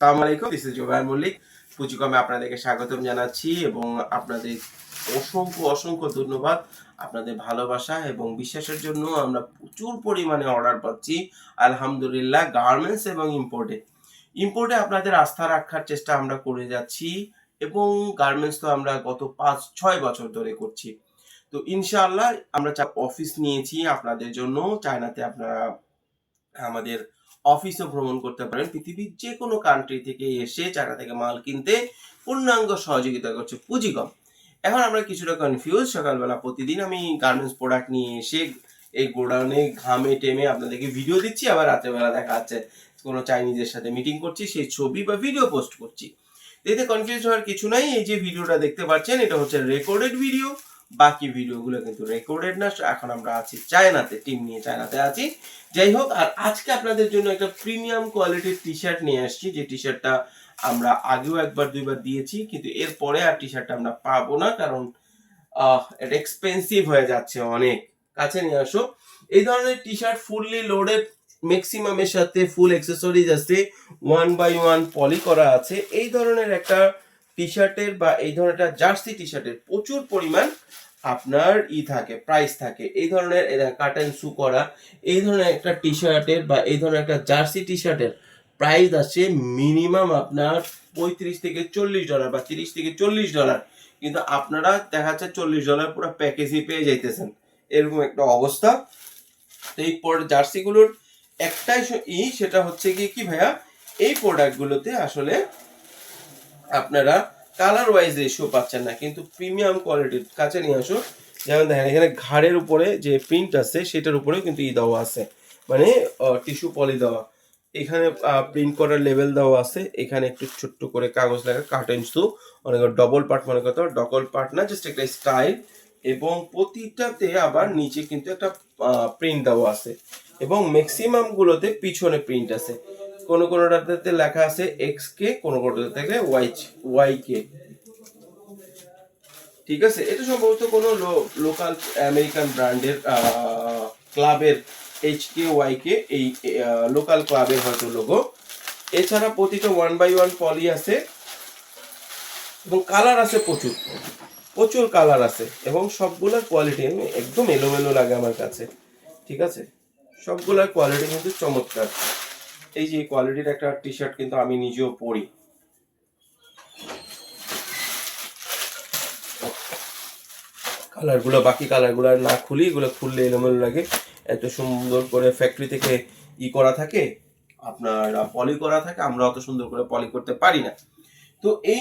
আসসালামু আলাইকুম this is Jobayer Mallick পুঁজিকমে আপনাদেরকে স্বাগতম জানাচ্ছি এবং আপনাদের অসংখ্য অসংখ্য ধন্যবাদ আপনাদের ভালোবাসা এবং বিশ্বাসের জন্য আমরা প্রচুর পরিমাণে অর্ডার পাচ্ছি, আলহামদুলিল্লাহ গার্মেন্টস এবং ইম্পোর্টে ইম্পোর্টে আপনাদের আস্থা রাখার চেষ্টা আমরা করে যাচ্ছি এবং গার্মেন্টস তো আমরা গত পাঁচ, ছয় বছর ধরে করছি। তো ইনশাআল্লাহ আমরা অফিস নিয়েছি আপনাদের জন্য। চায়নাতে আপনারা আমাদের অফিসও ভ্রমণ করতে পারেন। পৃথিবীর যে কোনো কান্ট্রি থেকে এসে চায়না থেকে মাল কিনতে পূর্ণাঙ্গ সহযোগিতা করছে পুঁজিকম এখন আমরা কিছুটা কনফিউজ সকালবেলা প্রতিদিন আমি গার্মেন্টস প্রোডাক্ট নিয়ে এসে এই গোডাউনে ঘামে টেমে আপনাদেরকে ভিডিও দিচ্ছি, আবার রাতেরবেলা দেখা যাচ্ছে কোনো চাইনিজের সাথে মিটিং করছি, সেই ছবি বা ভিডিও পোস্ট করছি। এতে কনফিউজ হওয়ার কিছু নাই। এই যে ভিডিওটা দেখতে পাচ্ছেন, এটা হচ্ছে রেকর্ডেড ভিডিও বাকি ভিডিওগুলো কিন্তু রেকর্ডেড না। এখন আমরা আছি চায়নাতে টিম নিয়ে চায়নাতে আছি। যাই হোক, আর আজকে আপনাদের জন্য একটা প্রিমিয়াম কোয়ালিটির টি শার্ট নিয়ে আসছি। যে টি শার্টটা আমরা আগেও একবার, দুইবার দিয়েছি, কিন্তু এরপরে আর টি শার্টটা আমরা পাবো না, কারণ এটা এক্সপেন্সিভ হয়ে যাচ্ছে অনেক। কাছে নিয়ে আসো। এই ধরনের টি শার্ট ফুললি লোডেড ম্যাক্সিমামের সাথে ফুল অ্যাক্সেসরিজ আছে ওয়ান বাই ওয়ান পলি করা আছে। এই ধরনের একটা টি শার্টের বা এই ধরনের জার্সি টি শার্টের প্রচুর পরিমাণ আপনার ই থাকে প্রাইস থাকে। এই ধরনের কাটেন সু করা, এই ধরনের একটা টি শার্টের বা এই ধরনের একটা জার্সি টি শার্টের প্রাইস আছে মিনিমাম আপনার পঁয়ত্রিশ থেকে চল্লিশ ডলার বা তিরিশ থেকে চল্লিশ ডলার কিন্তু আপনারা দেখা যাচ্ছে চল্লিশ ডলার পুরো প্যাকেজই পেয়ে যাইতেছেন। এরকম একটা অবস্থা। তো এই জার্সিগুলোর একটাই ই সেটা হচ্ছে কি কি ভাইয়া? এই প্রোডাক্টগুলোতে আসলে আপনারা কালার ওয়াইজ রেশিও পাচ্ছেন না, কিন্তু প্রিমিয়াম কোয়ালিটির কাছে নিয়ে আসো যেমন দেখেন, এখানে ঘাড়ের উপরে যে প্রিন্ট আছে, সেটার উপরেও কিন্তু ই দেওয়া আছে। মানে টিস্যু পলি দেওয়া। এখানে প্রিন্ট করার লেভেল দেওয়া আছে। এখানে একটু ছোট্ট করে কাগজ লাগা কার্টেন শু অনেক ডবল পার্ট মনে করতে ডবল পার্ট না জাস্ট একটা স্টাইল এবং প্রতিটাতে আবার নিচে কিন্তু একটা প্রিন্ট দেওয়া আছে। এবং ম্যাক্সিমাম গুলোতে পিছনে প্রিন্ট আছে। কোন কোনটাতে লেখা আছে এক্স কে কোন কোনটাতে থেকে ওয়াই ওয়াই কে ঠিক আছে? এটা সম্ভবত কোনো লোকাল আমেরিকান ব্র্যান্ডের ক্লাবের এইচ কে ওয়াই কে এই লোকাল ক্লাবের হয়তো লোগো এছাড়া প্রতিটা ওয়ান বাই ওয়ান পলি আছে এবং কালার আছে প্রচুর। প্রচুর কালার আছে এবং সবগুলোর কোয়ালিটি একদম এলোমেলো লাগে আমার কাছে। ঠিক আছে? সবগুলোর কোয়ালিটি কিন্তু চমৎকার। এই যে কোয়ালিটির একটা টি শার্ট কিন্তু আমি নিজেও পরি। কালারগুলো বাকি কালারগুলো না খুলি, এগুলো খুললে এলোমেলো লাগে। এত সুন্দর করে ফ্যাক্টরি থেকে ই করা থাকে, আপনার পলি করা থাকে, আমরা অত সুন্দর করে পলি করতে পারি না। তো এই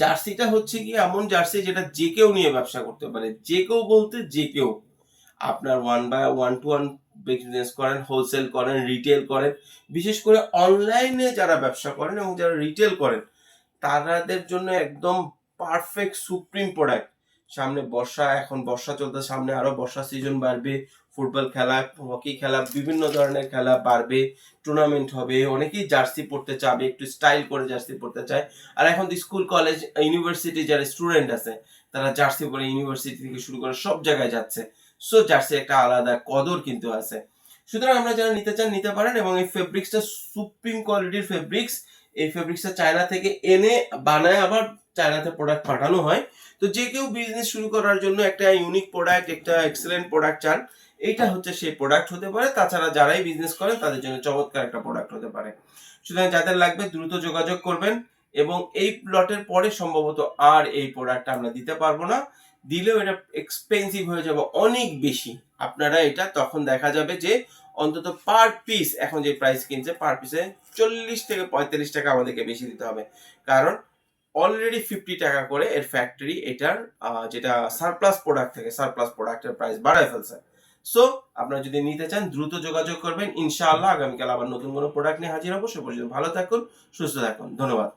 জার্সিটা হচ্ছে কি, এমন জার্সি যেটা যে কেউ নিয়ে ব্যবসা করতে পারে, যে কেউ বলতে যে কেউ। আপনার one by one to one business করেন হোলসেল করেন রিটেল করেন, বিশেষ করে অনলাইনে যারা ব্যবসা করেন এবং যারা রিটেল করেন তাদের জন্য একদম পারফেক্ট সুপ্রিম প্রোডাক্ট সামনে বর্ষা, এখন বর্ষা চলতে, সামনে আরও বর্ষা সিজন বাড়বে ফুটবল খেলা হকি খেলা, বিভিন্ন ধরনের খেলা বাড়বে টুর্নামেন্ট হবে, অনেকেই জার্সি পড়তে চাবে, একটু স্টাইল করে জার্সি পড়তে চায়। আর এখন তো স্কুল কলেজ ইউনিভার্সিটি যারা স্টুডেন্ট আছে, তারা জার্সি পরে ইউনিভার্সিটি থেকে শুরু করে সব জায়গায় যাচ্ছে। সো জার্সি একটা আলাদা কদর কিন্তু আছে। সুতরাং আমরা যারা নিতে চান, নিতে পারেন এবং এই ফেব্রিক্সটা সুপ্রিম কোয়ালিটির ফেব্রিক্স এই ফেব্রিক্সটা চায়না থেকে এনে বানায় আবার চায়নাতে প্রোডাক্ট পাঠানো হয়। তো যে কেউ বিজনেস শুরু করার জন্য একটা ইউনিক প্রোডাক্ট একটা এক্সেলেন্ট প্রোডাক্ট চান, এইটা হচ্ছে সেই প্রোডাক্ট হতে পারে। তাছাড়া যারাই বিজনেস করেন, তাদের জন্য চমৎকার একটা প্রোডাক্ট হতে পারে। সুতরাং যাদের লাগবে দ্রুত যোগাযোগ করবেন এবং এই প্লটের পরে সম্ভবত আর এই প্রোডাক্টটা আমরা দিতে পারব না। দিলেও এটা এক্সপেন্সিভ হয়ে যাবে অনেক বেশি। আপনারা এটা তখন দেখা যাবে যে অন্তত পার পিস এখন যে প্রাইস কিনছে পার পিসে চল্লিশ থেকে পঁয়তাল্লিশ টাকা আমাদেরকে বেশি দিতে হবে। কারণ অলরেডি ফিফটি টাকা করে এর ফ্যাক্টরি এটার যেটা সারপ্লাস প্রোডাক্ট থেকে সারপ্লাস প্রোডাক্টের প্রাইস বাড়ায় ফেলছে। সো আপনারা যদি নিতে চান, দ্রুত যোগাযোগ করবেন। ইনশাআল্লাহ আগামীকাল আবার নতুন কোনো প্রোডাক্ট নিয়ে হাজির হব। সে পর্যন্ত ভালো থাকুন, সুস্থ থাকুন। ধন্যবাদ।